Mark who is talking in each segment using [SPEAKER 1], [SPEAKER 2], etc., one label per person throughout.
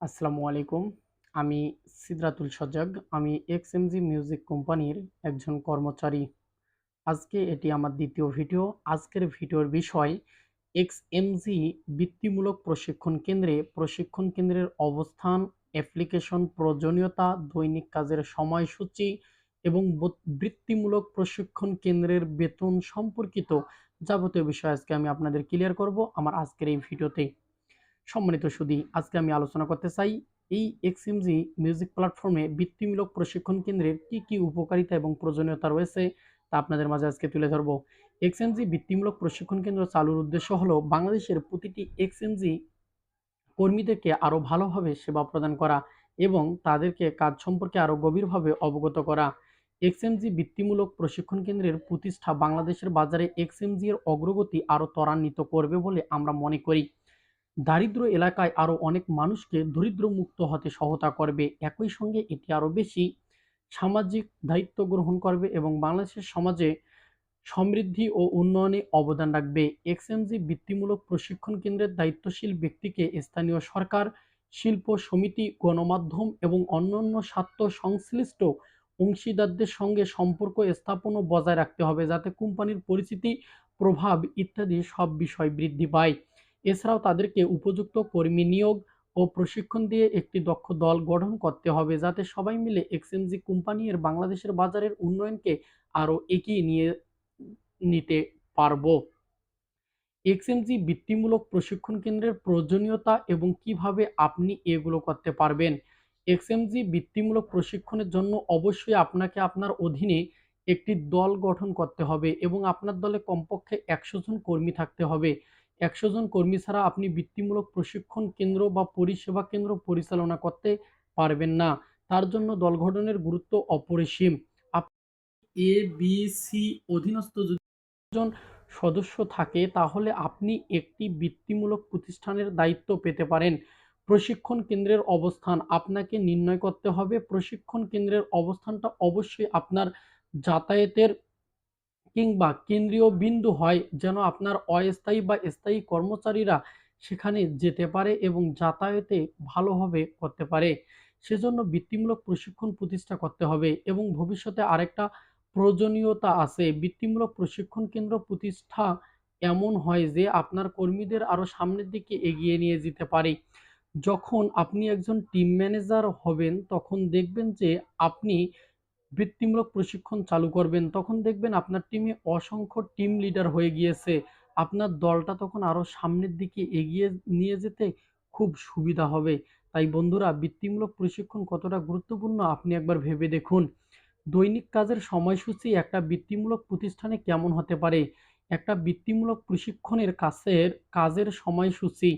[SPEAKER 1] আসসালামু আলাইকুম। আমি সিদরাতুল সজাগ আমি এক্সএমজি মিউজিক কোম্পানির একজন কর্মচারী। আজকে এটি আমার দ্বিতীয় ভিডিও। আজকের ভিডিওর বিষয় এক্সএমজি বৃত্তিমূলক প্রশিক্ষণ কেন্দ্রে প্রশিক্ষণ কেন্দ্রের অবস্থান, অ্যাপ্লিকেশন প্রয়োজনীয়তা, দৈনিক কাজের সময়সূচি এবং বৃত্তিমূলক প্রশিক্ষণ কেন্দ্রের বেতন সম্পর্কিত যাবতীয় বিষয় আজকে আমি আপনাদের ক্লিয়ার করব আমার আজকের এই ভিডিওতে। সম্মানিত সুধী, আজকে আমি আলোচনা করতে চাই এই এক্সএমজি মিউজিক প্ল্যাটফর্মে বৃত্তিমূলক প্রশিক্ষণ কেন্দ্রের কি, কি উপকারিতা এবং প্রয়োজনীয়তা রয়েছে তা আপনাদের মাঝে আজকে তুলে ধরব। এক্সএমজি বৃত্তিমূলক প্রশিক্ষণ কেন্দ্র চালুর উদ্দেশ্য হলো বাংলাদেশের প্রতিটি এক্সএমজি কর্মীদেরকে আরও ভালোভাবে সেবা প্রদান করা এবং তাদেরকে কাজ সম্পর্কে আরও গভীরভাবে অবগত করা। এক্সএমজি বৃত্তিমূলক প্রশিক্ষণ কেন্দ্রের প্রতিষ্ঠা বাংলাদেশের বাজারে এক্সএমজি এর অগ্রগতি আরও ত্বরান্বিত করবে বলে আমরা মনে করি। দারিদ্র এলাকায় আরও অনেক মানুষকে দরিদ্রমুক্ত হতে সহায়তা করবে। একই সঙ্গে এটি আরও বেশি সামাজিক দায়িত্ব গ্রহণ করবে এবং বাংলাদেশের সমাজে সমৃদ্ধি ও উন্নয়নে অবদান রাখবে। এক্সএমজি বৃত্তিমূলক প্রশিক্ষণ কেন্দ্রের দায়িত্বশীল ব্যক্তিকে স্থানীয় সরকার, শিল্প সমিতি, গণমাধ্যম এবং অন্যান্য স্বার্থ সংশ্লিষ্ট অংশীদারদের সঙ্গে সম্পর্ক স্থাপন ও বজায় রাখতে হবে যাতে কোম্পানির পরিচিতি, প্রভাব ইত্যাদি সব বিষয় বৃদ্ধি পায়। এছাড়াও তাদেরকে উপযুক্ত কর্মী নিয়োগ ও প্রশিক্ষণ দিয়ে একটি দক্ষ দল গঠন করতে হবে যাতে সবাই মিলে এক্সএমজি কোম্পানি এর বাংলাদেশের বাজারের উন্নয়নকে আরও এগিয়ে নিয়ে নিতে পারব। এক্সএমজি বৃত্তিমূলক প্রশিক্ষণ কেন্দ্রের প্রয়োজনীয়তা এবং কীভাবে আপনি এগুলো করতে পারবেন। এক্সএমজি বৃত্তিমূলক প্রশিক্ষণের জন্য অবশ্যই আপনাকে আপনার অধীনে একটি দল গঠন করতে হবে এবং আপনার দলে কমপক্ষে একশো জন কর্মী থাকতে হবে। একশো জন কর্মী ছাড়া আপনি বৃত্তিমূলক প্রশিক্ষণ কেন্দ্র বা পরিষেবা কেন্দ্র পরিচালনা করতে পারবেন না। তার জন্য দল গঠনের গুরুত্ব অপরিসীম। এ, বি, সি অধীনস্থ যদি জন সদস্য থাকে তাহলে আপনি একটি বৃত্তিমূলক প্রতিষ্ঠানের দায়িত্ব পেতে পারেন। প্রশিক্ষণ কেন্দ্রের অবস্থান আপনাকে নির্ণয় করতে হবে। প্রশিক্ষণ কেন্দ্রের অবস্থানটা অবশ্যই আপনার যাতায়াতের কিংবা কেন্দ্রীয় বিন্দু হয় যেন আপনার অস্থায়ী বা স্থায়ী কর্মচারীরা সেখানে যেতে পারে এবং যাতায়াতে ভালোভাবে করতে পারে। সেজন্য বৃত্তিমূলক প্রশিক্ষণ প্রতিষ্ঠা করতে হবে এবং ভবিষ্যতে আরেকটা প্রয়োজনীয়তা আছে। বৃত্তিমূলক প্রশিক্ষণ কেন্দ্র প্রতিষ্ঠা এমন হয় যে আপনার কর্মীদের আরও সামনের দিকে এগিয়ে নিয়ে যেতে পারে। যখন আপনি একজন টিম ম্যানেজার হবেন তখন দেখবেন যে আপনি বৃত্তিমূলক প্রশিক্ষণ চালু করবেন, তখন দেখবেন আপনার টিমে অসংখ্য টিম লিডার হয়ে গিয়েছে। আপনার দলটা তখন আরও সামনের দিকে এগিয়ে নিয়ে যেতে খুব সুবিধা হবে। তাই বন্ধুরা, বৃত্তিমূলক প্রশিক্ষণ কতটা গুরুত্বপূর্ণ আপনি একবার ভেবে দেখুন। দৈনিক কাজের সময়সূচি একটা বৃত্তিমূলক প্রতিষ্ঠানে কেমন হতে পারে? একটা বৃত্তিমূলক প্রশিক্ষণের কাছের কাজের সময়সূচি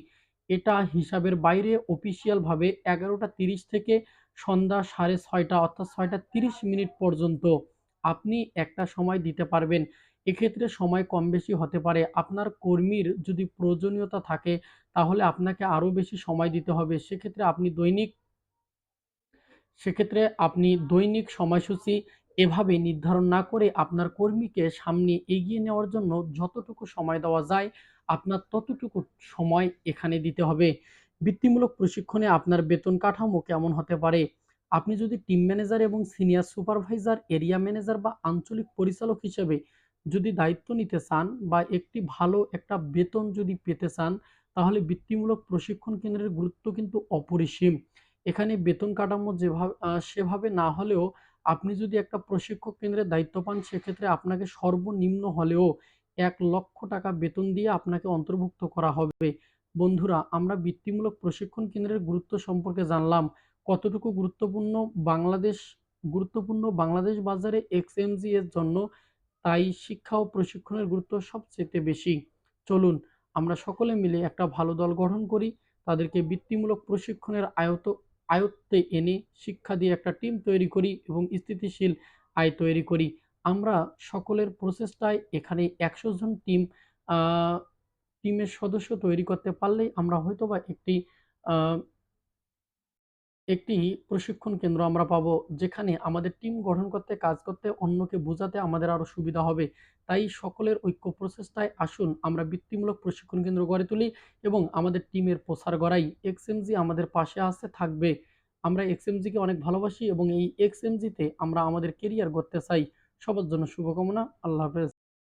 [SPEAKER 1] এটা হিসাবের বাইরে অফিসিয়ালভাবে ১১টা ৩০ থেকে সন্ধ্যা ৬:৩০ অর্থাৎ ৬টা ৩০ মিনিট পর্যন্ত আপনি একটা সময় দিতে পারবেন। এক্ষেত্রে সময় কম বেশি হতে পারে। আপনার কর্মীর যদি প্রয়োজনীয়তা থাকে, তাহলে আপনাকে আরও বেশি সময় দিতে হবে। সেক্ষেত্রে আপনি দৈনিক, সেক্ষেত্রে আপনি দৈনিক সময়সূচি এভাবে নির্ধারণ না করে আপনার কর্মীকে সামনে এগিয়ে নেওয়ার জন্য যতটুকু সময় দেওয়া যায় আপনার ততটুকু সময় এখানে দিতে হবে। বৃত্তিমূলক প্রশিক্ষণে আপনার বেতন কাঠামো কেমন হতে পারে? আপনি যদি টিম ম্যানেজার এবং সিনিয়র সুপারভাইজার, এরিয়া ম্যানেজার বা আঞ্চলিক পরিচালক হিসেবে যদি দায়িত্ব নিতে চান বা একটি ভালো একটা বেতন যদি পেতে চান তাহলে বৃত্তিমূলক প্রশিক্ষণ কেন্দ্রের গুরুত্ব কিন্তু অপরিসীম। এখানে বেতন কাঠামো যেভাবে সেভাবে না হলেও আপনি যদি একটা প্রশিক্ষক কেন্দ্রের দায়িত্ব পান, সেক্ষেত্রে আপনাকে সর্বনিম্ন হলেও এক লক্ষ টাকা বেতন দিয়ে আপনাকে অন্তর্ভুক্ত করা হবে। বন্ধুরা, আমরা বৃত্তিমূলক প্রশিক্ষণ কেন্দ্রের গুরুত্ব সম্পর্কে জানলাম। কতটুকু গুরুত্বপূর্ণ বাংলাদেশ গুরুত্বপূর্ণ বাংলাদেশ বাজারে এক্সএমজি এর জন্য, তাই শিক্ষা ও প্রশিক্ষণের গুরুত্ব সবচেয়ে বেশি। চলুন, আমরা সকলে মিলে একটা ভালো দল গঠন করি। তাদেরকে বৃত্তিমূলক প্রশিক্ষণের আয়ত আয়ত্তে এনে শিক্ষা দিয়ে একটা টিম তৈরি করি এবং স্থিতিশীল আয় তৈরি করি। আমরা সকলের প্রচেষ্টায় এখানে ১০০ জন টিম টিমের সদস্য তৈরি করতে পারলেই আমরা হয়তোবা একটি একটি প্রশিক্ষণ কেন্দ্র আমরা পাবো যেখানে আমাদের টিম গঠন করতে, কাজ করতে, অন্যকে বোঝাতে আমাদের আরও সুবিধা হবে। তাই সকলের ঐক্য প্রচেষ্টায় আসুন আমরা বৃত্তিমূলক প্রশিক্ষণ কেন্দ্র গড়ে তুলি এবং আমাদের টিমের প্রসার গড়াই। এক্সএমজি আমাদের পাশে আছে, থাকবে। আমরা এক্সএমজিকে অনেক ভালোবাসি এবং এই এক্সএমজিতে আমরা আমাদের কেরিয়ার গড়তে চাই। সবার জন্য শুভকামনা। আল্লাহ হাফেজ।